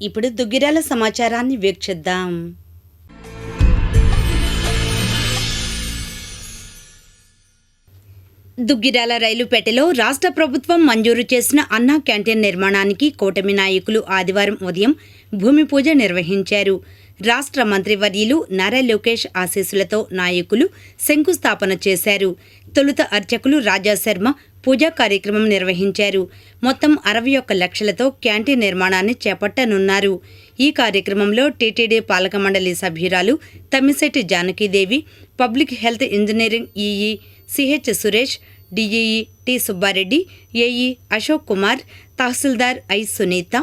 ఇప్పుడు దుగ్గిరాల సమాచారాన్ని వీక్షిద్దాం. దుగ్గిరాల రైలుపేటలో రాష్ట్ర ప్రభుత్వం మంజూరు చేసిన అన్నా క్యాంటీన్ నిర్మాణానికి కూటమి నాయకులు ఆదివారం ఉదయం భూమి పూజ నిర్వహించారు. రాష్ట్ర మంత్రివర్యులు నారా లోకేష్ ఆశీస్సులతో నాయకులు శంకుస్థాపన చేశారు. తొలుత అర్చకులు రాజా శర్మ పూజా కార్యక్రమం నిర్వహించారు. మొత్తం అరవై ఒక్క లక్షలతో క్యాంటీన్ నిర్మాణాన్ని చేపట్టనున్నారు. ఈ కార్యక్రమంలో టీటీడీ పాలక మండలి సభ్యురాలు Tammisetti Janakidevi public health engineering EE CH Suresh DEE T Subbareddy AE Ashok Kumar tahsildar I Sunitha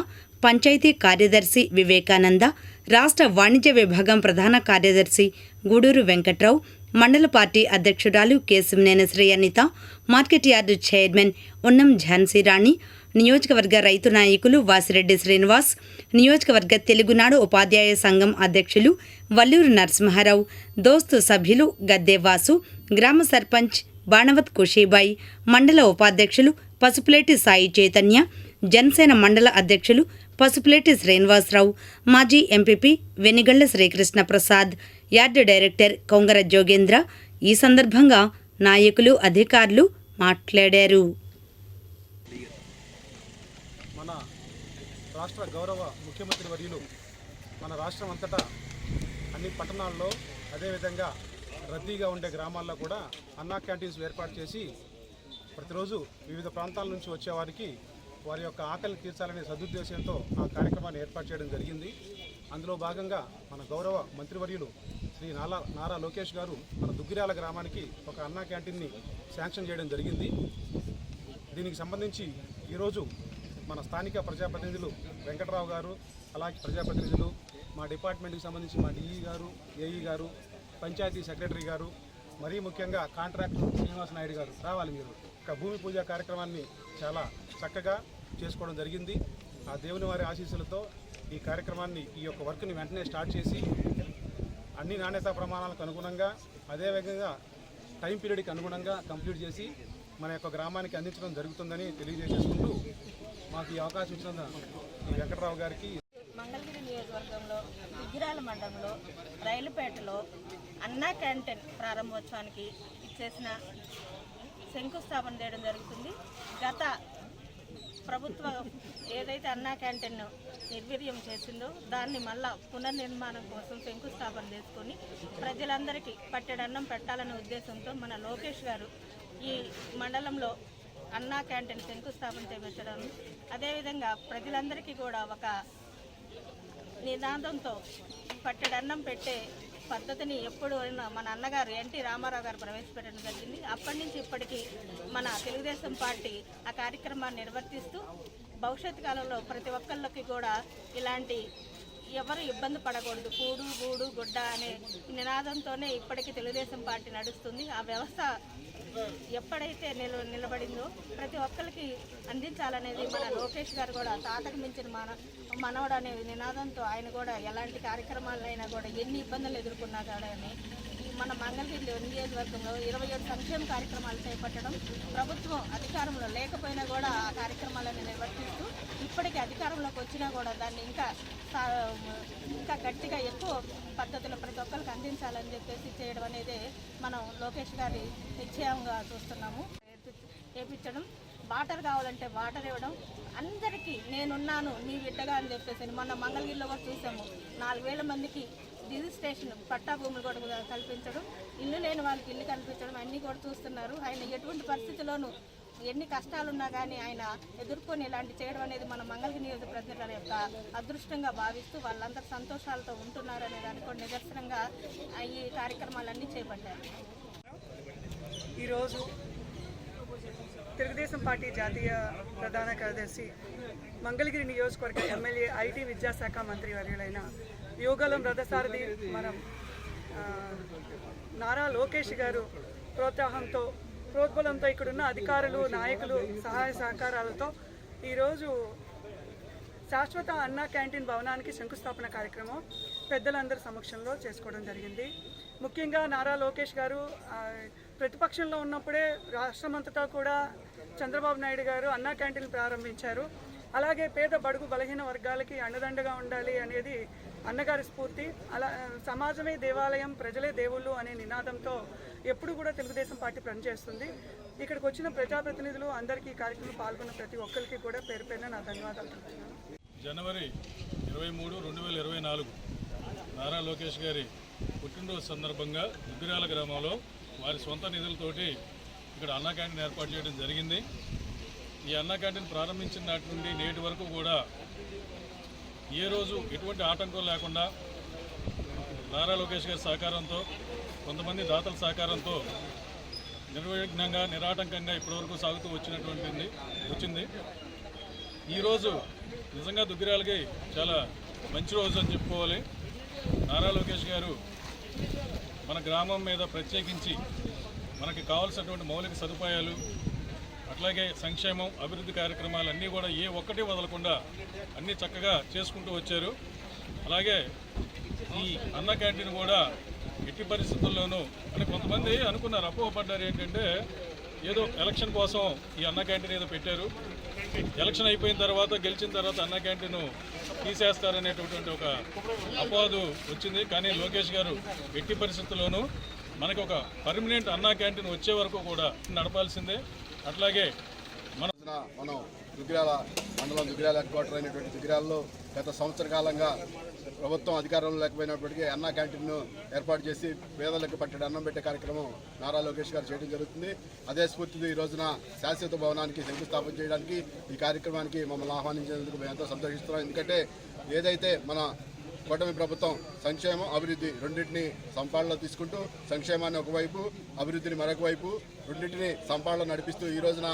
panchayat కార్యదర్శి వివేకానంద రాష్ట్ర వాణిజ్య విభాగం ప్రధాన కార్యదర్శి గూడూరు వెంకట్రావు మండల పార్టీ అధ్యక్షురాలు Kesamneni Sri Anitha market yard chairman Unnam Jhansi Rani నియోజకవర్గ రైతు నాయకులు వాసిరెడ్డి శ్రీనివాస్ నియోజకవర్గ తెలుగునాడు ఉపాధ్యాయ సంఘం అధ్యక్షులు వల్లూరు నరసింహారావు దోస్తు సభ్యులు గద్దె వాసు గ్రామ సర్పంచ్ బాణవత్ కుషీబాయి మండల ఉపాధ్యక్షులు పసుపులేటి సాయి చైతన్య జనసేన మండల అధ్యక్షులు పసుపులేటి శ్రీనివాసరావు మాజీ MPP Venigalla Srikrishna Prasad yard director Kongara Jogendra ఈ సందర్భంగా నాయకులు అధికారులు మాట్లాడారు. మన రాష్ట్ర గౌరవ ముఖ్యమంత్రి వర్యులు మన రాష్ట్రం అంతటా అన్ని పట్టణాల్లో అదేవిధంగా రద్దీగా ఉండే గ్రామాల్లో కూడా అన్నా క్యాంటీన్స్ ఏర్పాటు చేసి ప్రతిరోజు వివిధ ప్రాంతాల నుంచి వచ్చేవారికి వారి యొక్క ఆకలిని తీర్చాలనే సదుద్దేశంతో ఆ కార్యక్రమాన్ని ఏర్పాటు చేయడం జరిగింది. అందులో భాగంగా మన గౌరవ మంత్రివర్యులు శ్రీ నాలా నారా లోకేష్ గారు మన దుగ్గిరాల గ్రామానికి ఒక అన్నా క్యాంటీన్ని శాంక్షన్ చేయడం జరిగింది. దీనికి సంబంధించి ఈరోజు మన స్థానిక ప్రజాప్రతినిధులు వెంకటరావు గారు అలాగే ప్రజాప్రతినిధులు మా డిపార్ట్మెంట్కి సంబంధించి మా డిఈ గారు ఏఈ గారు పంచాయతీ సెక్రటరీ గారు మరీ ముఖ్యంగా కాంట్రాక్టర్ శ్రీనివాస నాయుడు గారు రావాలి మీరు. ఒక భూమి పూజ కార్యక్రమాన్ని చాలా చక్కగా చేసుకోవడం జరిగింది. ఆ దేవుని వారి ఆశీస్సులతో ఈ కార్యక్రమాన్ని ఈ యొక్క వర్క్ని వెంటనే స్టార్ట్ చేసి అన్ని నాణ్యతా ప్రమాణాలకు అనుగుణంగా అదేవిధంగా టైం పీరియడ్కి అనుగుణంగా కంప్లీట్ చేసి మన యొక్క గ్రామానికి అందించడం జరుగుతుందని తెలియజేసేసుకుంటూ మాకు ఈ అవకాశం ఇచ్చిన ఈ వెంకటరావు గారికి మంగళగిరి నియోజకవర్గంలో దిగ్గిరాల మండలంలో రైలుపేటలో అన్నా క్యాంటీన్ ప్రారంభోత్సవానికి ఇచ్చేసిన శంకుస్థాపన చేయడం జరుగుతుంది. గత ప్రభుత్వం ఏదైతే అన్నా క్యాంటీన్ నిర్వీర్యం చేసిందో దాన్ని మళ్ళా పునర్నిర్మాణం కోసం శంకుస్థాపన చేసుకొని ప్రజలందరికీ పట్టెడన్నం పెట్టాలనే ఉద్దేశంతో మన లోకేష్ గారు ఈ మండలంలో అన్నా క్యాంటీన్ శంకుస్థాపన చేపట్టడం అదేవిధంగా ప్రజలందరికీ కూడా ఒక నినాదంతో పట్టెడన్నం పెట్టే పద్ధతిని ఎప్పుడు అయినా మన అన్నగారు ఎన్టీ రామారావు గారు ప్రవేశపెట్టడం జరిగింది. అప్పటి నుంచి ఇప్పటికీ మన తెలుగుదేశం పార్టీ ఆ కార్యక్రమాన్ని నిర్వర్తిస్తూ భవిష్యత్ కాలంలో ప్రతి ఒక్కళ్ళకి కూడా ఇలాంటి ఎవరు ఇబ్బంది పడకూడదు. కూడు గూడు గుడ్డ అనే నినాదంతోనే ఇప్పటికీ తెలుగుదేశం పార్టీ నడుస్తుంది. ఆ వ్యవస్థ ఎప్పుడైతే నిల నిలబడిందో ప్రతి ఒక్కరికి అందించాలనేది మన లోకేష్ గారు కూడా తాతకు మించిన మన మనవడు అనే నినాదంతో ఆయన కూడా ఎలాంటి కార్యక్రమాలైనా కూడా ఎన్ని ఇబ్బందులు ఎదుర్కొన్నా కానీ మన మంగళగిరి నియోజకవర్గంలో ఇరవై ఏడు సంక్షేమ కార్యక్రమాలు చేపట్టడం ప్రభుత్వం అధికారంలో లేకపోయినా కూడా ఆ కార్యక్రమాలను నిర్వర్తిస్తూ ఇప్పటికీ అధికారంలోకి వచ్చినా కూడా దాన్ని ఇంకా సా- ఇంకా గట్టిగా ఎక్కువ పద్ధతిలో ప్రతి ఒక్కరికి అందించాలని చెప్పేసి చేయడం అనేది మనం లోకేష్ గారి నిశ్చయంగా చూస్తున్నాము. చేపించడం వాటర్ కావాలంటే వాటర్ ఇవ్వడం అందరికీ నేనున్నాను నీ బిడ్డగా అని చెప్పేసి మొన్న మంగళగిరిలో కూడా చూసాము. నాలుగు వేల మందికి రిజిస్ట్రేషన్ పట్టా భూములు కూడా కల్పించడం ఇల్లు లేని వాళ్ళకి ఇల్లు కల్పించడం అన్నీ కూడా చూస్తున్నారు. ఆయన ఎటువంటి పరిస్థితిలోనూ ఎన్ని కష్టాలున్నా కానీ ఆయన ఎదుర్కొని ఇలాంటి చేయడం అనేది మన మంగళగిరి నియోజక ప్రతినిధుల యొక్క అదృష్టంగా భావిస్తూ వాళ్ళందరూ సంతోషాలతో ఉంటున్నారు అనే దానికి కూడా నిదర్శనంగా ఈ కార్యక్రమాలన్నీ చేపట్టారు. ఈరోజు తెలుగుదేశం పార్టీ జాతీయ ప్రధాన కార్యదర్శి మంగళగిరి నియోజకవర్గ ఎమ్మెల్యే ఐటీ విద్యాశాఖ మంత్రి వర్యులైన యోగలం రథసారథి మనం నారా లోకేష్ గారు ప్రోత్సాహంతో ప్రోద్బలంతో ఇక్కడున్న అధికారులు నాయకులు సహాయ సహకారాలతో ఈరోజు శాశ్వత అన్నా క్యాంటీన్ భవనానికి శంకుస్థాపన కార్యక్రమం పెద్దలందరి సమక్షంలో చేసుకోవడం జరిగింది. ముఖ్యంగా నారా లోకేష్ గారు ప్రతిపక్షంలో ఉన్నప్పుడే రాష్ట్రమంతటా కూడా చంద్రబాబు నాయుడు గారు అన్నా క్యాంటీన్ ప్రారంభించారు. అలాగే పేద బడుగు బలహీన వర్గాలకి అండదండగా ఉండాలి అనేది అన్నగారి స్ఫూర్తి అలా సమాజమే దేవాలయం ప్రజలే దేవుళ్ళు అనే నినాదంతో ఎప్పుడు కూడా తెలుగుదేశం పార్టీ పనిచేస్తుంది. ఇక్కడికి వచ్చిన ప్రజాప్రతినిధులు అందరికీ కార్యక్రమం కార్యక్రమంలో పాల్గొన్న ప్రతి ఒక్కరికి కూడా పేరు పేరున నా ధన్యవాదాలు జనవరి ఇరవై మూడు రెండు వేల ఇరవై నాలుగు నారా లోకేష్ గారి పుట్టినరోజు సందర్భంగా దుగ్గిరాల గ్రామంలో వారి సొంత నిధులతోటి ఇక్కడ అన్నా క్యాంటీన్ ఏర్పాటు చేయడం జరిగింది. ఈ అన్నా క్యాంటీన్ ప్రారంభించిన నాటి నుండి నేటి వరకు కూడా ఏ రోజు ఎటువంటి ఆటంకం లేకుండా నారా లోకేష్ గారి సహకారంతో కొంతమంది దాతల సహకారంతో నిర్విఘ్నంగా నిరాటంకంగా ఇప్పటివరకు సాగుతూ వచ్చినటువంటిది వచ్చింది. ఈరోజు నిజంగా దుగ్గిరాలకి చాలా మంచి రోజు అని చెప్పుకోవాలి. నారా లోకేష్ గారు మన గ్రామం మీద ప్రత్యేకించి మనకి కావాల్సినటువంటి మౌలిక సదుపాయాలు అట్లాగే సంక్షేమం అభివృద్ధి కార్యక్రమాలు అన్నీ కూడా ఏ ఒక్కటి వదలకుండా అన్నీ చక్కగా చేసుకుంటూ వచ్చారు. అలాగే ఈ అన్న క్యాంటీన్ కూడా ఎట్టి పరిస్థితుల్లోనూ అంటే కొంతమంది అనుకున్నారు అపోహపడ్డారు ఏంటంటే ఏదో ఎలక్షన్ కోసం ఈ అన్న క్యాంటీన్ ఏదో పెట్టారు. ఎలక్షన్ అయిపోయిన తర్వాత గెలిచిన తర్వాత అన్న క్యాంటీన్ తీసేస్తారనేటటువంటి ఒక అపోహదు వచ్చింది. కానీ లోకేష్ గారు ఎట్టి పరిస్థితుల్లోనూ మనకు ఒక పర్మనెంట్ అన్నా క్యాంటీన్ వచ్చే వరకు కూడా నడపాల్సిందే. అట్లాగే మన మనం దుగ్గిరాల మండలం దుగ్గిరాల హెడ్ క్వార్టర్ అయినటువంటి దుగ్గిరాలలో గత సంవత్సర కాలంగా ప్రభుత్వం అధికారంలో లేకపోయినప్పటికీ అన్న క్యాంటీన్ను ఏర్పాటు చేసి పేదలకు పట్టడి అన్నం పెట్టే కార్యక్రమం నారా లోకేష్ గారు చేయడం జరుగుతుంది. అదే స్ఫూర్తితో ఈ రోజున శాశ్వత భవనానికి శంకుస్థాపన చేయడానికి ఈ కార్యక్రమానికి మమ్మల్ని ఆహ్వానించినందుకు మేము ఎంతో సంతోషిస్తున్నాం. ఎందుకంటే ఏదైతే మన కూటమి ప్రభుత్వం సంక్షేమం అభివృద్ధి రెండింటిని సంపాదనలో తీసుకుంటూ సంక్షేమాన్ని ఒకవైపు అభివృద్ధిని మరొక వైపు రెండింటిని సంపాదనలో నడిపిస్తూ ఈ రోజున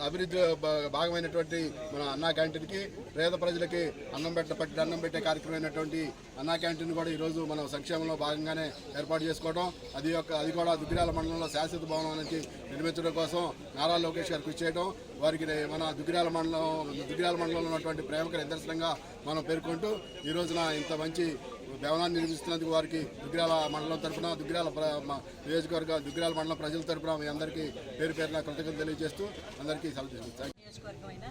అభివృద్ధి భా- భాగమైనటువంటి మన అన్నా క్యాంటీన్కి పేద ప్రజలకి అన్నం పెట్ట పట్టి అన్నం పెట్టే కార్యక్రమమైనటువంటి అన్నా క్యాంటీన్ కూడా ఈరోజు మనం సంక్షేమంలో భాగంగానే ఏర్పాటు చేసుకోవడం. అది యొక్క అది కూడా దుగ్గిరాల మండలంలో శాశ్వత భవనానికి నిర్మించడం కోసం నారా లోకేష్ గారు కృషి చేయడం. వారికి మన దుగ్గిరాల మండలం దుగ్గిరాల మండలంలో ఉన్నటువంటి ప్రేమకు నిదర్శనంగా మనం పేర్కొంటూ ఈ రోజున ఇంత మంచి భవనాన్ని నిర్మిస్తున్నందుకు వారికి దుగ్గిరాల మండలం తరఫున దుగ్గిరాల ప్ర- మ- నియోజకవర్గ దుగ్గిరాల మండలం ప్రజల తరఫున మీ అందరికీ పేరు పేరున కృతజ్ఞతలు తెలియజేస్తూ అందరికీ సెలవు తీసుకుంటాను నియోజకవర్గమైన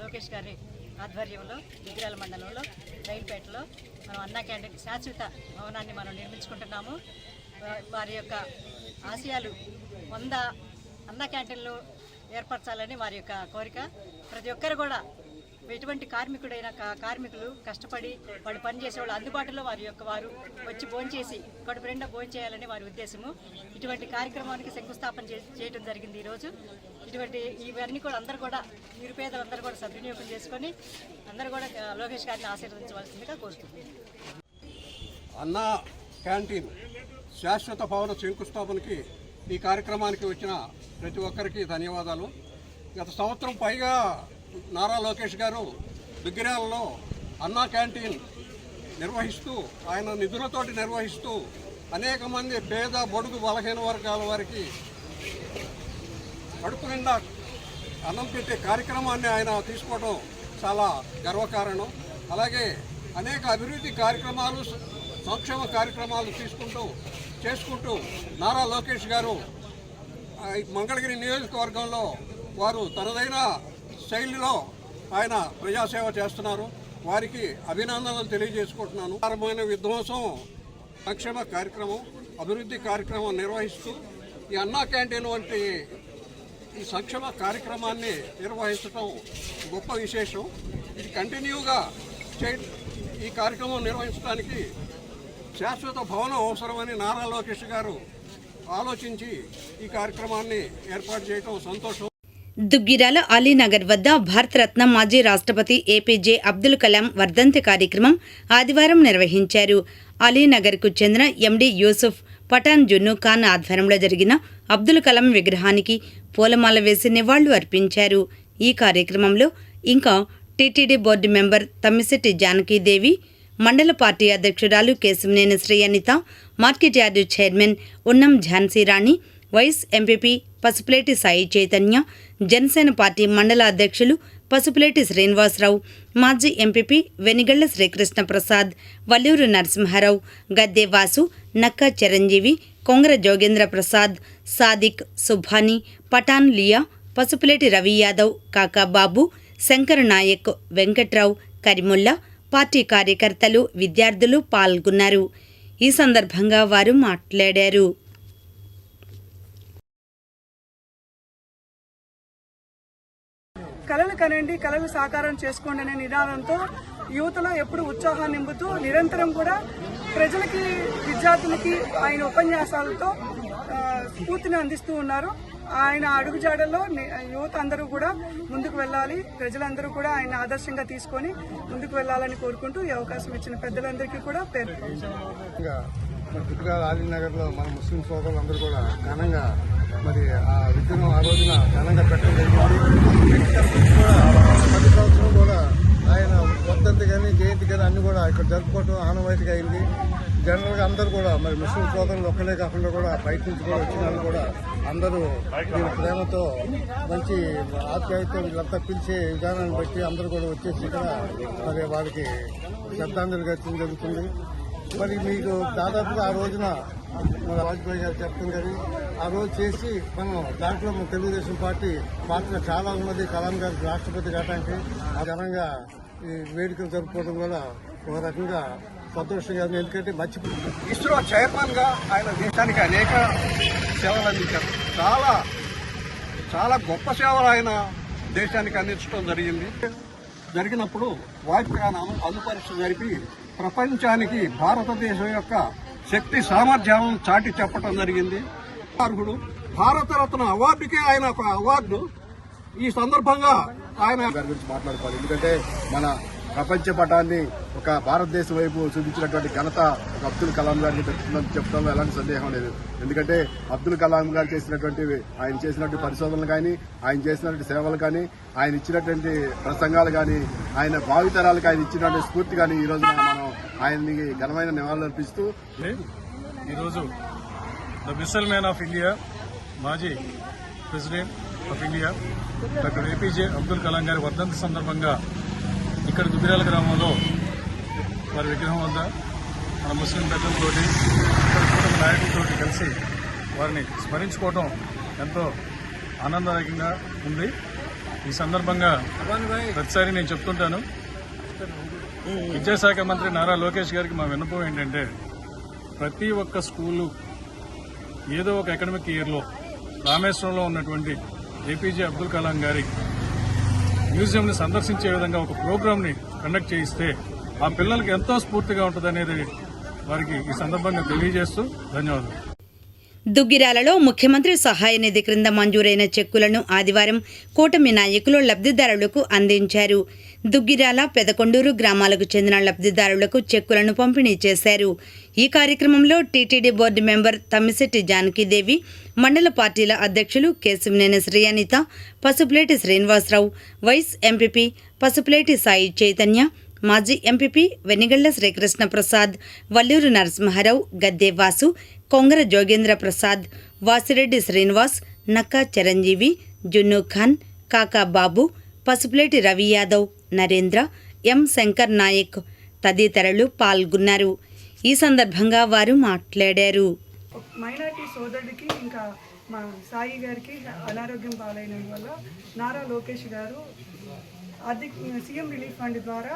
లోకేష్ గారి ఆధ్వర్యంలో దుగ్గిరాల మండలంలో రైల్పేటలో మనం అన్నా క్యాంటీన్ శాశ్వత భవనాన్ని మనం నిర్మించుకుంటున్నాము. వారి యొక్క ఆశయాలు వంద అన్నా క్యాంటీన్లు ఏర్పరచాలని వారి యొక్క కోరిక. ప్రతి ఒక్కరు కూడా ఎటువంటి కార్మికుడైన కార్మికులు కష్టపడి వాళ్ళు పనిచేసే వాళ్ళు అందుబాటులో వారి యొక్క వారు వచ్చి భోంచేసి కడుపు నిండా భోంచేయాలని వారి ఉద్దేశము. ఇటువంటి కార్యక్రమానికి శంకుస్థాపన చే- చేయడం జరిగింది ఈరోజు. ఇటువంటి ఇవన్నీ కూడా అందరూ కూడా నిరుపేదలందరూ కూడా సద్వినియోగం చేసుకొని అందరూ కూడా లోకేష్ గారిని ఆశీర్వదించవలసిందిగా కోరుతున్నాను. అన్న క్యాంటీన్ శాశ్వత భవన శంకుస్థాపనకి ఈ కార్యక్రమానికి వచ్చిన ప్రతి ఒక్కరికి ధన్యవాదాలు. గత సంవత్సరం పైగా నారా లోకేష్ గారు బిగ్గిరాలలో అన్నా క్యాంటీన్ నిర్వహిస్తూ ఆయన నిధులతోటి నిర్వహిస్తూ అనేక మంది పేద బడుగు బలహీన వర్గాల వారికి కడుపు నిండా అన్నం పెట్టే కార్యక్రమాన్ని ఆయన తీసుకోవడం చాలా గర్వకారణం. అలాగే అనేక అభివృద్ధి కార్యక్రమాలు సంక్షేమ కార్యక్రమాలు తీసుకుంటూ చేసుకుంటూ నారా లోకేష్ గారు మంగళగిరి నియోజకవర్గంలో వారు తనదైన శైలిలో ఆయన ప్రజాసేవ చేస్తున్నారు. వారికి అభినందనలు తెలియజేసుకుంటున్నాను. ప్రారంభమైన విధ్వంసం సంక్షేమ కార్యక్రమం అభివృద్ధి కార్యక్రమం నిర్వహిస్తూ ఈ అన్నా క్యాంటీన్ వంటి ఈ సంక్షేమ కార్యక్రమాన్ని నిర్వహించడం గొప్ప విశేషం. ఇది కంటిన్యూగా చే ఈ కార్యక్రమం నిర్వహించడానికి శాశ్వత భవనం అవసరమని నారా లోకేష్ గారు ఆలోచించి ఈ కార్యక్రమాన్ని ఏర్పాటు చేయడం సంతోషం. దుగ్గిరాల అలీనగర్ వద్ద భారతరత్న మాజీ రాష్ట్రపతి ఏపీజే అబ్దుల్ కలాం వర్ధంతి కార్యక్రమం ఆదివారం నిర్వహించారు. అలీనగర్కు చెందిన ఎండి యూసుఫ్ పఠాన్ జున్ను ఖాన్ ఆధ్వర్యంలో జరిగిన అబ్దుల్ కలాం విగ్రహానికి పూలమాల వేసి నివాళులు అర్పించారు. ఈ కార్యక్రమంలో ఇంకా TTD board member Tammisetti Janakidevi మండల పార్టీ అధ్యక్షురాలు Kesamneni Sri Anitha market yard chairman Unnam Jhansi Rani vice MPP Pasupuleti Sai Chaitanya Janasena party మండల అధ్యక్షులు పసుపులేటి శ్రీనివాసరావు మాజీ ఎంపీపీ వెనిగళ్ళ శ్రీకృష్ణ ప్రసాద్ వల్లూరు నరసింహారావు గద్దె వాసు నక్కా చిరంజీవి కొంగర జోగేంద్ర ప్రసాద్ సాదిక్ సుభాని పఠాన్ లియా పసుపులేటి రవి యాదవ్ కాకా బాబు శంకర్ నాయక్ వెంకట్రావు కరిముల్లా పార్టీ కార్యకర్తలు విద్యార్థులు పాల్గొన్నారు. ఈ సందర్భంగా వారు మాట్లాడారు. కళలు కనండి కళలు సాకారం చేసుకోండి అనే నినాదంతో యువతలో ఎప్పుడు ఉత్సాహాన్ని నింపుతూ నిరంతరం కూడా ప్రజలకి విద్యార్థులకి ఆయన ఉపన్యాసాలతో స్ఫూర్తిని అందిస్తూ ఉన్నారు. ఆయన అడుగుజాడల్లో యువత అందరూ కూడా ముందుకు వెళ్ళాలి. ప్రజలందరూ కూడా ఆయన ఆదర్శంగా తీసుకొని ముందుకు వెళ్ళాలని కోరుకుంటూ ఈ అవకాశం ఇచ్చిన పెద్దలందరికీ కూడా పేరు. ఇంకా మరి ఆలీనగర్లో మన ముస్లిం సోదరులందరూ కూడా ఘనంగా మరి ఆ విగ్రహం ఆ రోజున ఘనంగా పెట్టడం జరిగింది. కూడా ప్రతి సంవత్సరం కూడా ఆయన వర్ధంతి కానీ జయంతి కానీ అన్ని కూడా ఇక్కడ జరుపుకోవటం ఆనవాయితీగా అయింది. జనరల్గా అందరూ కూడా మరి ముస్లిం సోదరులు ఒక్కలే కాకుండా కూడా బయట నుంచి కూడా వచ్చిన వాళ్ళు కూడా అందరూ దీని ప్రేమతో మంచి ఆప్యాయత వీళ్ళంతా పిలిచే విధానాన్ని బట్టి అందరూ కూడా వచ్చేసి ఇక్కడ మరి వారికి శ్రద్ధాంజలి జరుగుతుంది. మరి మీకు దాదాపుగా ఆ రోజున మన వాజ్పేయి గారు చెప్పడం కానీ ఆ రోజు చేసి మనం దాంట్లో మన తెలుగుదేశం పార్టీ పాత్ర చాలా ఉన్నది. కలాం గారు రాష్ట్రపతి కావడానికి ఆ ఘనంగా ఈ వేడుకలు జరుపుకోవడం కూడా ఒక రకంగా సంతోషంగా ఎందుకంటే మర్చిపో ఇస్రో చైర్మన్గా ఆయన దేశానికి అనేక సేవలు అందించారు. చాలా చాలా గొప్ప సేవలు ఆయన దేశానికి అందించడం జరిగింది. జరిగినప్పుడు వాజ్పేయి అను అనుపరీక్ష జరిపి ప్రపంచానికి భారతదేశం యొక్క శక్తి సామర్థ్యాలను చాటి చెప్పడం జరిగింది. అర్హుడు. భారతరత్న అవార్డుకే ఆయన ఒక అవార్డు. ఈ సందర్భంగా ఆయన గారి గురించి మాట్లాడుకోవాలి. ఎందుకంటే మన ప్రపంచ పటాన్ని ఒక భారతదేశం వైపు చూపించినటువంటి ఘనత ఒక అబ్దుల్ కలాం గారిని దక్కుతుందని చెప్పడంలో ఎలాంటి సందేహం లేదు. ఎందుకంటే అబ్దుల్ కలాం గారు చేసినటువంటి ఆయన చేసినటువంటి పరిశోధనలు కానీ ఆయన చేసినటువంటి సేవలు కానీ ఆయన ఇచ్చినటువంటి ప్రసంగాలు కానీ ఆయన భావితరాలకు ఆయన ఇచ్చినటువంటి స్ఫూర్తి కానీ ఈ రోజు ఆయన్ని ఘనమైన నివాళులు అర్పిస్తూ ఈరోజు the missile man of India మాజీ president of India doctor APJ Abdul Kalam గారి వర్ధంతి సందర్భంగా ఇక్కడ దుబ్బిరాల గ్రామంలో వారి విగ్రహం వద్ద మన ముస్లిం పెద్దలతోటి ఇక్కడ కుటుంబ నాయకులతోటి కలిసి వారిని స్మరించుకోవటం ఎంతో ఆనందదాయకంగా ఉంది. ఈ సందర్భంగా ప్రతిసారి నేను చెప్తుంటాను విద్యాశాఖ మంత్రి నారా లోకేష్ గారికి మా విన్నపం ఏంటంటే ప్రతి ఒక్క స్కూలు ఏదో ఒక అకాడమిక్ ఇయర్లో రామేశ్వరంలో ఉన్నటువంటి ఏపీజే అబ్దుల్ కలాం గారి మ్యూజియంని సందర్శించే విధంగా ఒక ప్రోగ్రామ్ని కండక్ట్ చేయిస్తే ఆ పిల్లలకి ఎంతో స్ఫూర్తిగా ఉంటుందనేది వారికి ఈ సందర్భంగా తెలియజేస్తూ ధన్యవాదాలు. దుగ్గిరాలలో ముఖ్యమంత్రి సహాయ నిధి క్రింద మంజూరైన చెక్కులను ఆదివారం కూటమి నాయకులు లబ్ధిదారులకు అందించారు. దుగ్గిరాల పెదకొండూరు గ్రామాలకు చెందిన లబ్ధిదారులకు చెక్కులను పంపిణీ చేశారు. ఈ కార్యక్రమంలో TTD board member Tammisetti Janakidevi మండల పార్టీల అధ్యక్షులు కేశవనేని శ్రీయనిత పసుపులేటి శ్రీనివాసరావు వైస్ ఎంపీపీ పసుపులేటి సాయి చైతన్య మాజీ ఎంపీపీ వెనిగళ్ళ శ్రీకృష్ణ ప్రసాద్ వల్లూరు నరసింహారావు గద్దె వాసు కొంగర జోగేంద్ర ప్రసాద్ వాసిరెడ్డి శ్రీనివాస్ నక్కా చిరంజీవి జున్ను ఖాన్ కాకా బాబు పసుపులేటి రవి యాదవ్ నరేంద్ర ఎం శంకర్ నాయక్ తదితరులు పాల్గొన్నారు. ఈ సందర్భంగా వారు మాట్లాడారు. మైనార్టీ సోదరుడికి ఇంకా మా సాయి గారికి అనారోగ్యం పాలైనందువల్ల నారా లోకేష్ గారు ఆర్థిక సీఎం రిలీఫ్ ఫండ్ ద్వారా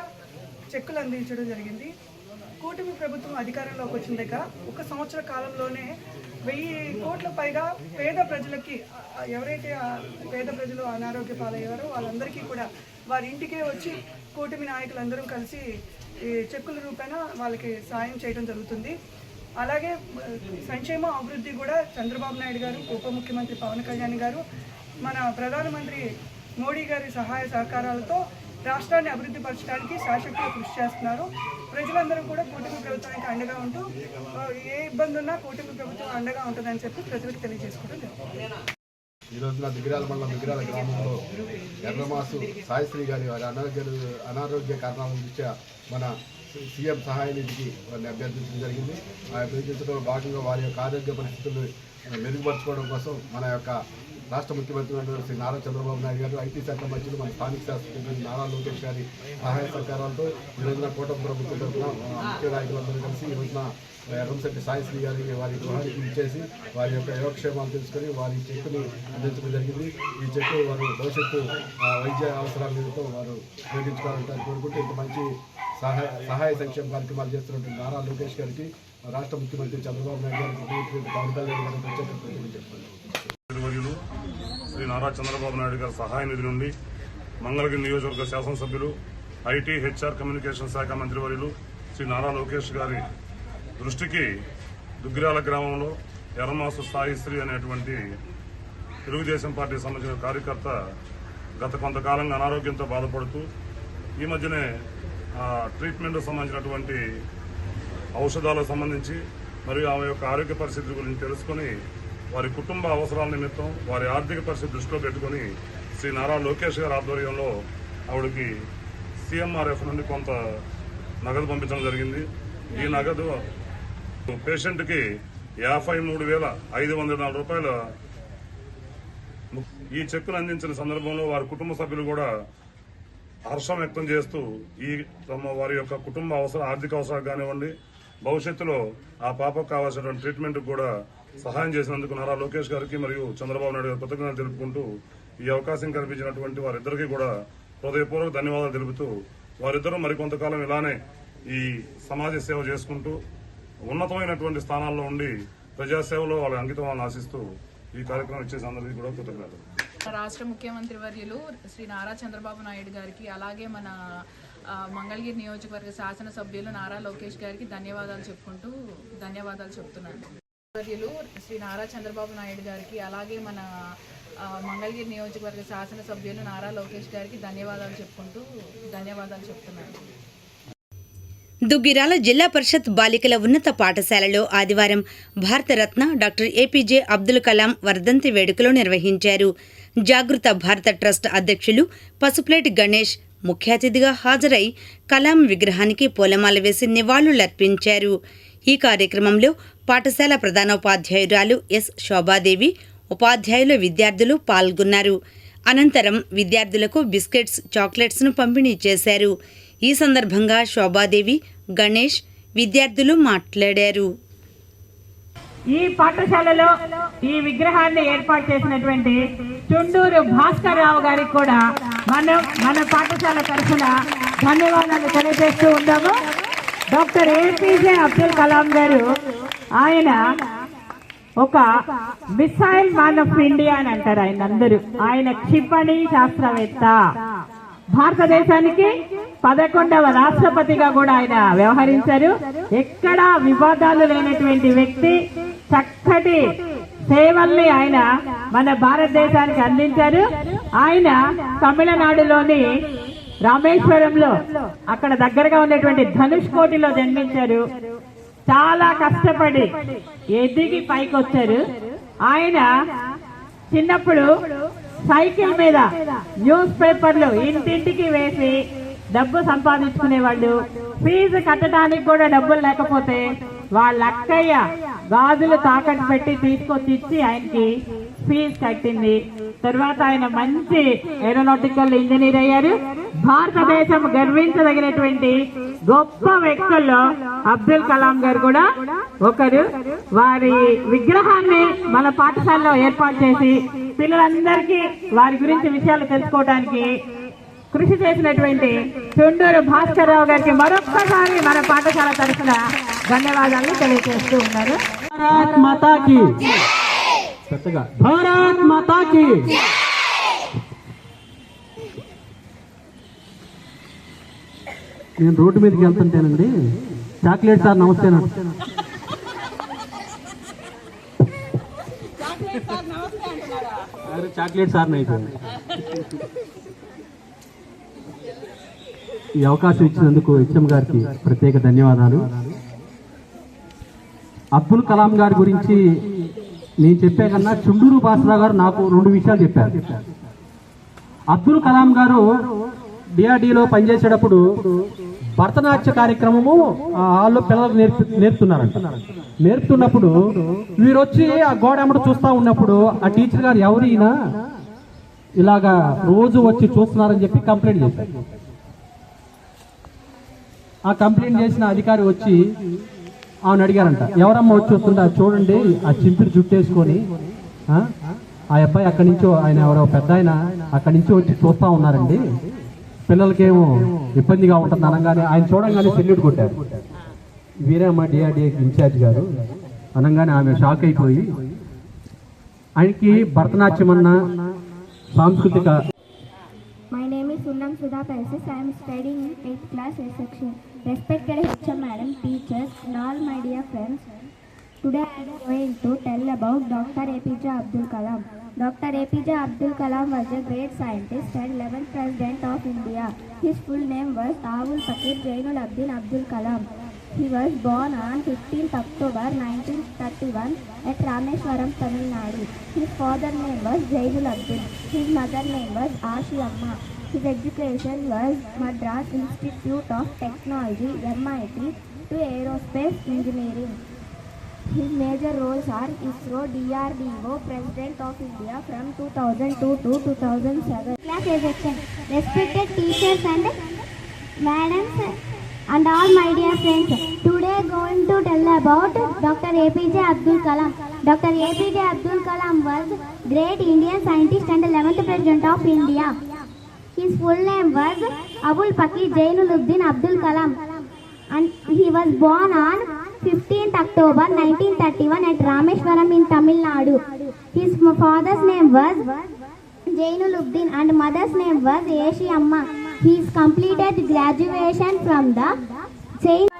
చెక్కులు అందించడం జరిగింది. కూటమి ప్రభుత్వం అధికారంలోకి వచ్చిందాక ఒక సంవత్సర కాలంలోనే వెయ్యి కోట్ల పైగా పేద ప్రజలకి ఎవరైతే పేద ప్రజలు అనారోగ్య పాలయ్యారో వాళ్ళందరికీ కూడా వారి ఇంటికే వచ్చి కూటమి నాయకులందరూ కలిసి ఈ చెక్కుల రూపేణ వాళ్ళకి సాయం చేయడం జరుగుతుంది. అలాగే సంక్షేమ అభివృద్ధి కూడా చంద్రబాబు నాయుడు గారు ఉప ముఖ్యమంత్రి పవన్ కళ్యాణ్ గారు మన ప్రధానమంత్రి మోడీ గారి సహాయ సహకారాలతో రాష్ట్రాన్ని అభివృద్ధి పరచడానికి శాశ్వతంగా కృషి చేస్తున్నారు. ప్రజలందరూ కూడా కూటమి ప్రభుత్వానికి అండగా ఉంటూ ఏ ఇబ్బంది ఉన్నా కూటమి ప్రభుత్వం అండగా ఉంటుందని చెప్పి ప్రజలకు తెలియజేసుకోవడం జరుగుతుంది ఈ రోజున దిగిరాల మండలం దిగిరాల గ్రామంలో ఎర్రమాసు సాయిశ్రీ గారి వారి అనారోగ్య అనారోగ్య కారణాల దృష్ట్యా మన సీఎం సహాయ నిధికి వారిని అభ్యర్థించడం జరిగింది. ఆ అభ్యర్థించడంలో భాగంగా వారి యొక్క ఆరోగ్య పరిస్థితులు మెరుగుపరచుకోవడం కోసం మన యొక్క రాష్ట్ర ముఖ్యమంత్రి శ్రీ నారా చంద్రబాబు నాయుడు గారు ఐటీ శాఖ మంత్రులు మన స్థానిక శాస్త్రజ్ఞులు నారా లోకేష్ గారి సహాయ సహకారాలతో ఈ రోజున కూటమి ప్రభుత్వం తరఫున ముఖ్య నాయకులందరూ కలిసి ఈ రోజున ఎర్రంశెట్టి సాయిశ్రీ గారికి వారి గృహానికి ఇచ్చేసి వారి యొక్క యోగక్షేమాలు తెలుసుకొని వారి చెక్కుని అందించడం జరిగింది. ఈ చెక్కు వారు భవిష్యత్తు వైద్య అవసరాల నిమిత్తం వారు ఉపయోగించుకోవాలని కోరుకుంటూ ఇంత మంచి సహాయ సహాయ సంక్షేమ కార్యక్రమాలు చేస్తున్నటువంటి నారా లోకేష్ గారికి రాష్ట్ర ముఖ్యమంత్రి చంద్రబాబు నాయుడు గారికి పవన్ కళ్యాణ్ గారికి ప్రత్యేక వర్యులు శ్రీ నారా చంద్రబాబు నాయుడు గారి సహాయ నిధి నుండి మంగళగిరి నియోజకవర్గ శాసనసభ్యులు ఐటీ హెచ్ఆర్ కమ్యూనికేషన్ శాఖ మంత్రివర్యులు శ్రీ నారా లోకేష్ గారి దృష్టికి దుగ్గిరాల గ్రామంలో ఎర్రమాసు సాయిశ్రీ అనేటువంటి తెలుగుదేశం పార్టీ సంబంధించిన కార్యకర్త గత కొంతకాలంగా అనారోగ్యంతో బాధపడుతూ ఈ మధ్యనే ఆ, సంబంధించినటువంటి ఔషధాలకు సంబంధించి మరియు ఆమె యొక్క ఆరోగ్య పరిస్థితి గురించి తెలుసుకొని వారి కుటుంబ అవసరాల నిమిత్తం వారి ఆర్థిక పరిస్థితి దృష్టిలో పెట్టుకొని శ్రీ నారా లోకేష్ గారి ఆధ్వర్యంలో ఆవిడకి సీఎంఆర్ఎఫ్ నుండి కొంత నగదు పంపించడం జరిగింది. ఈ నగదు పేషెంట్కి యాభై మూడు వేల ఐదు వందల నాలుగు రూపాయల ఈ చెక్కును అందించిన సందర్భంలో వారి కుటుంబ సభ్యులు కూడా హర్షం వ్యక్తం చేస్తూ ఈ తమ వారి యొక్క కుటుంబ అవసర ఆర్థిక అవసరాలు కానివ్వండి భవిష్యత్తులో ఆ పాపకు కావాల్సినటువంటి ట్రీట్మెంట్ కూడా సహాయం చేసినందుకు నారా లోకేష్ గారికి మరియు చంద్రబాబు నాయుడు గారు కృతజ్ఞతలు తెలుపుకుంటూ ఈ అవకాశం కల్పించినటువంటి వారిద్దరికీ కూడా హృదయపూర్వక ధన్యవాదాలు తెలుపుతూ వారిద్దరూ మరికొంతకాలం ఇలానే ఈ సమాజ సేవ చేసుకుంటూ ఉన్నతమైనటువంటి స్థానాల్లో ఉండి ప్రజాసేవలో వాళ్ళ అంకితం వాళ్ళని ఆశిస్తూ ఈ కార్యక్రమం ఇచ్చేసి అందరికీ కూడా కృతజ్ఞతలు. రాష్ట్ర ముఖ్యమంత్రి వర్యులు శ్రీ నారా చంద్రబాబు నాయుడు గారికి అలాగే మన మంగళగిరి నియోజకవర్గ శాసనసభ్యులు నారా లోకేష్ గారికి ధన్యవాదాలు చెప్పుకుంటూ ధన్యవాదాలు చెప్తున్నాను. వర్యులు శ్రీ నారా చంద్రబాబు నాయుడు గారికి అలాగే మన మంగళగిరి నియోజకవర్గ శాసనసభ్యులు నారా లోకేష్ గారికి ధన్యవాదాలు చెప్పుకుంటూ ధన్యవాదాలు చెప్తున్నాను. దుగ్గిరాల జిల్లా పరిషత్ బాలికల ఉన్నత పాఠశాలలో ఆదివారం భారతరత్న డాక్టర్ ఏపీజే అబ్దుల్ కలాం వర్ధంతి వేడుకలు నిర్వహించారు. జాగృత భారత ట్రస్ట్ అధ్యక్షులు పసుపులేటి గణేష్ ముఖ్య అతిథిగా హాజరై కలాం విగ్రహానికి పూలమాల వేసి నివాళులర్పించారు. ఈ కార్యక్రమంలో పాఠశాల ప్రధానోపాధ్యాయురాలు ఎస్. శోభాదేవి ఉపాధ్యాయుల విద్యార్థులు పాల్గొన్నారు. అనంతరం విద్యార్థులకు బిస్కెట్స్ చాక్లెట్స్ను పంపిణీ చేశారు. ఈ సందర్భంగా శోభాదేవి గణేష్ విద్యార్థులు మాట్లాడారు. ఈ పాఠశాలలో ఈ విగ్రహాన్ని ఏర్పాటు చేసినటువంటి చుండూరు భాస్కర్ రావు గారికి కూడా మనం మన పాఠశాల తరఫున ధన్యవాదాలు తెలియజేస్తూ ఉన్నాము. డాక్టర్ ఏపీజే అబ్దుల్ కలాం గారు ఆయన ఒక మిసైల్ మ్యాన్ ఆఫ్ ఇండియా అని అంటారు ఆయన అందరూ. ఆయన క్షిపణి శాస్త్రవేత్త. భారతదేశానికి పదకొండవ రాష్ట్రపతిగా కూడా ఆయన వ్యవహరించారు. ఎక్కడా వివాదాలు లేనటువంటి వ్యక్తి చక్కటి సేవల్ని ఆయన మన భారతదేశానికి అందించారు. ఆయన తమిళనాడులోని రామేశ్వరంలో అక్కడ దగ్గరగా ఉన్నటువంటి ధనుష్ కోటిలో జన్మించారు. చాలా కష్టపడి ఎదిగి పైకి వచ్చారు ఆయన చిన్నప్పుడు సైకిల్ మీద న్యూస్ పేపర్లు ఇంటింటికి వేసి డబ్బు సంపాదించుకునేవాళ్ళు. ఫీజు కట్టడానికి కూడా డబ్బులు లేకపోతే వాళ్ళ అక్కయ్య గాజులు తాకట్టు పెట్టి తీసుకొచ్చి ఇచ్చి ఆయనకి ఫీజు కట్టింది. తర్వాత ఆయన మంచి ఏరోనాటికల్ ఇంజనీర్ అయ్యారు. భారతదేశం గర్వించదగినటువంటి గొప్ప వ్యక్తుల్లో అబ్దుల్ కలాం గారు కూడా ఒకరు. వారి విగ్రహాన్ని మన పాఠశాలలో ఏర్పాటు చేసి పిల్లలందరికీ వారి గురించి విషయాలు తెలుసుకోవడానికి కృషి చేసినటువంటి చుండూరు భాస్కర్ రావు గారికి మరొక్కసారి మన పాఠశాల తరఫున ధన్యవాదాలు తెలియజేస్తూ ఉన్నారు. భారత్ పెద్దగా. భారత్ మాతాకి. నేను రోడ్డు మీదకి వెళ్తుంటేనండి. చాక్లెట్ సార్ నమస్తే అన్నాడు. చాక్లెట్ సార్ అయిపోయింది ఈ అవకాశం ఇచ్చినందుకు హెచ్ఎం గారికి ప్రత్యేక ధన్యవాదాలు. అబ్దుల్ కలాం గారి గురించి నేను చెప్పే కన్నా చుండూరు భాస్కర్ గారు నాకు రెండు విషయాలు చెప్పారు. అబ్దుల్ కలాం గారు డిఆర్డీలో పనిచేసేటప్పుడు భరతనాట్య కార్యక్రమము వాళ్ళు పిల్లలకు నేర్పు నేర్పుతున్నారంట. నేర్పుతున్నప్పుడు వీరు వచ్చి ఆ గోడ చూస్తూ ఉన్నప్పుడు ఆ టీచర్ గారు ఎవరు ఇలాగా రోజు వచ్చి చూస్తున్నారని చెప్పి కంప్లైంట్ చేశారు. ఆ కంప్లైంట్ చేసిన అధికారి వచ్చి ఆమెను అడిగారంట ఎవరమ్మ వచ్చి వస్తుంటే అది చూడండి ఆ చింపిరి జుట్టేసుకొని ఆ? అబ్బాయి అక్కడి నుంచి ఆయన ఎవరో పెద్ద ఆయన అక్కడి నుంచి వచ్చి చూస్తా ఉన్నారండి పిల్లలకేమో ఇబ్బందిగా ఉంటుంది అనగానే ఆయన చూడంగానే సెల్యూట్ కొట్టారు వీరమ్మ డిఆర్డిఏ ఇన్ఛార్జ్ గారు అనగానే ఆమె షాక్ అయిపోయి ఆయనకి భరతనాట్యం అన్న సాంస్కృతిక my name is Sundam Sudha Persis. I am studying in 8th class A section. Respected HM Madam, teachers, and all my dear friends. Today I am going to tell about Dr. APJ Abdul Kalam. Dr. APJ Abdul Kalam was a great scientist and 11th President of India. His full name was Avul Pakir Jainul Abdin Abdul Kalam. He was born on 15th October 1931 at Rameswaram, Tamil Nadu. His father name was Jainul Abdin. His mother name was Ashi Amma. His education was Madras Institute of Technology, MIT, to aerospace engineering. His major roles are ISRO, DRDO, President of India from 2002 to 2007. Class section. Respected teachers and madams and all my dear friends. Today going to tell about Dr. APJ Abdul Kalam. Dr. APJ Abdul Kalam was great Indian scientist and 11th President of India. His full name was Abul Pakir Jainuddin Abdul Kalam and he was born on 15th October 1931 at Rameshwaram in Tamil Nadu. His father's name was Jainuddin and mother's name was Yeshi Amma. He is completed graduation from the Saint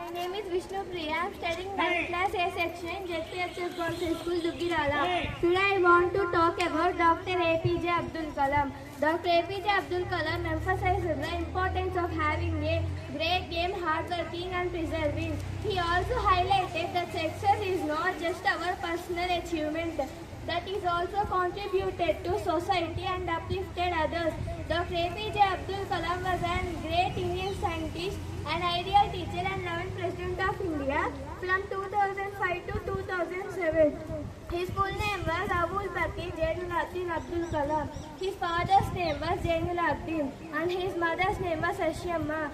Priya. I am studying 9th class A section, Girls High School, Dugirala. Today I want to talk about Dr. APJ Abdul Kalam. Dr. APJ Abdul Kalam emphasizes the importance of having a great game, hardworking and persevering. He also highlighted that success is not just our personal achievement, that is also contributed to society and uplifted others. Dr. APJ Abdul Kalam was a great Indian scientist, an ideal teacher and 11th President of India from 2005 to 2007. His full name was Abul Bakir Jainuddin Abdul Kalam. His father's name was Jainul Abdin and his mother's name was Ashyamma.